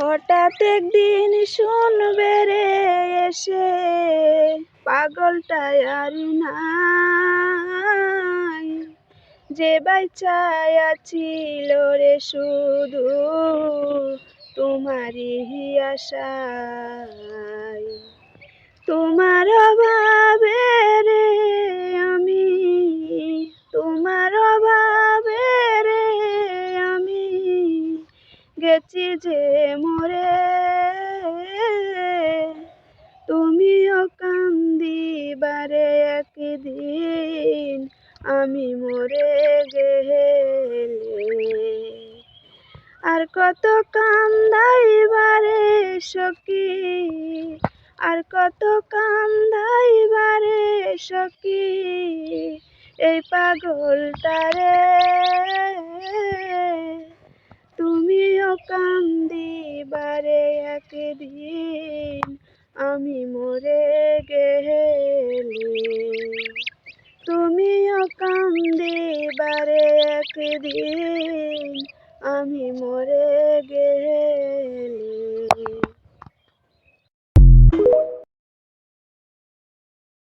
হঠাৎ একদিন শুনবে রে এসে পাগলটা আর নাই। যে বাইচায় ছিল রে শুধু, তোমারই আশায় তোমার গেছি যে মরে তুমিও কান্দিবারে একদিন, আমি মরে গেলে। আর কত কান্দাইবারে সখী, আর কত কান্দাই কান্দাইবারে সখী, এই পাগলটারে কান্দিবারে একদিন আমি মরে গেলে। তুমিও কান্দিবারে একদিন আমি মরে